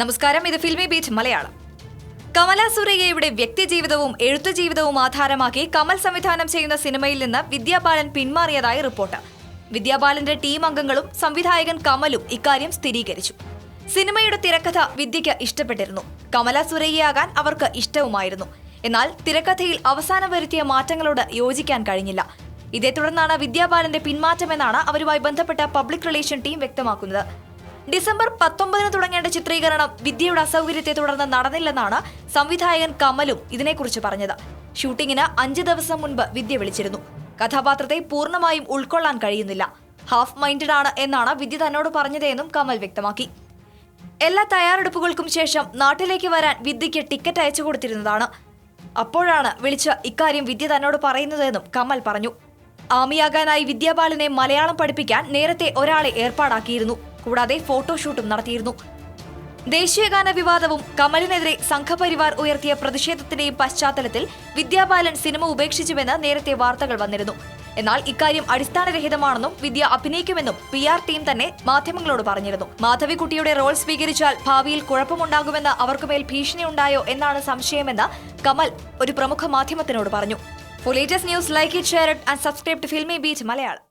നമസ്കാരം ഇത് filmy beat Malayalam. Kamala സുരയ്യയുടെ വ്യക്തിജീവിതവും എഴുത്തുജീവിതവും ആധാരമാക്കി കമൽ സംവിധാനം ചെയ്യുന്ന സിനിമയിൽ നിന്ന് വിദ്യാബാലൻ പിന്മാറിയതായി റിപ്പോർട്ട്. വിദ്യാബാലന്റെ ടീം അംഗങ്ങളും സംവിധായകൻ കമലും ഇക്കാര്യം സ്ഥിരീകരിച്ചു. സിനിമയുടെ തിരക്കഥ വിദ്യയ്ക്ക് ഇഷ്ടപ്പെട്ടിരുന്നു. കമല സുരയ്യയാകാൻ അവർക്ക് ഇഷ്ടവുമായിരുന്നു. എന്നാൽ തിരക്കഥയിൽ അവസാനം വരുത്തിയ മാറ്റങ്ങളോട് യോജിക്കാൻ കഴിഞ്ഞില്ല. ഇതേ തുടർന്നാണ് വിദ്യാബാലന്റെ പിന്മാറ്റമെന്നാണ് അവരുമായി ബന്ധപ്പെട്ട പബ്ലിക് റിലേഷൻ ടീം വ്യക്തമാക്കുന്നത്. ഡിസംബർ പത്തൊമ്പതിന് തുടങ്ങേണ്ട ചിത്രീകരണം വിദ്യയുടെ അസൗകര്യത്തെ തുടർന്ന് നടന്നില്ലെന്നാണ് സംവിധായകൻ കമലും ഇതിനെക്കുറിച്ച് പറഞ്ഞത്. ഷൂട്ടിങ്ങിന് അഞ്ച് ദിവസം മുൻപ് വിദ്യ വിളിച്ചിരുന്നു. കഥാപാത്രത്തെ പൂർണമായും ഉൾക്കൊള്ളാൻ കഴിയുന്നില്ല. ഹാഫ് മൈൻഡഡ് ആണ് എന്നാണ് വിദ്യ തന്നോട് പറഞ്ഞതെന്നും കമൽ വ്യക്തമാക്കി. എല്ലാ തയ്യാറെടുപ്പുകൾക്കും ശേഷം നാട്ടിലേക്ക് വരാൻ വിദ്യയ്ക്ക് ടിക്കറ്റ് അയച്ചു കൊടുത്തിരുന്നതാണ്. അപ്പോഴാണ് വിളിച്ച് ഇക്കാര്യം വിദ്യ തന്നോട് പറയുന്നതെന്നും കമൽ പറഞ്ഞു. ആമിയാകാനായി വിദ്യാബാലനെ മലയാളം പഠിപ്പിക്കാൻ നേരത്തെ ഒരാളെ ഏർപ്പാടാക്കിയിരുന്നു. കൂടാതെ ഫോട്ടോഷൂട്ടും നടത്തിയിരുന്നു. ദേശീയഗാന വിവാദവും കമലിനെതിരെ സംഘപരിവാർ ഉയർത്തിയ പ്രതിഷേധത്തിന്റെയും പശ്ചാത്തലത്തിൽ വിദ്യാബാലൻ സിനിമ ഉപേക്ഷിച്ചുവെന്ന് നേരത്തെ വാർത്തകൾ വന്നിരുന്നു. എന്നാൽ ഇക്കാര്യം അടിസ്ഥാനരഹിതമാണെന്നും വിദ്യ അഭിനയിക്കുമെന്നും പി ആർ ടീം തന്നെ മാധ്യമങ്ങളോട് പറഞ്ഞിരുന്നു. മാധവിക്കുട്ടിയുടെ റോൾ സ്വീകരിച്ചാൽ ഭാവിയിൽ കുഴപ്പമുണ്ടാകുമെന്ന് അവർക്കുമേൽ ഭീഷണിയുണ്ടായോ എന്നാണ് സംശയമെന്ന് കമൽ ഒരു പ്രമുഖ മാധ്യമത്തിനോട് പറഞ്ഞു. For latest news, like it, share it, and subscribe to Filmy Beat Malayalam.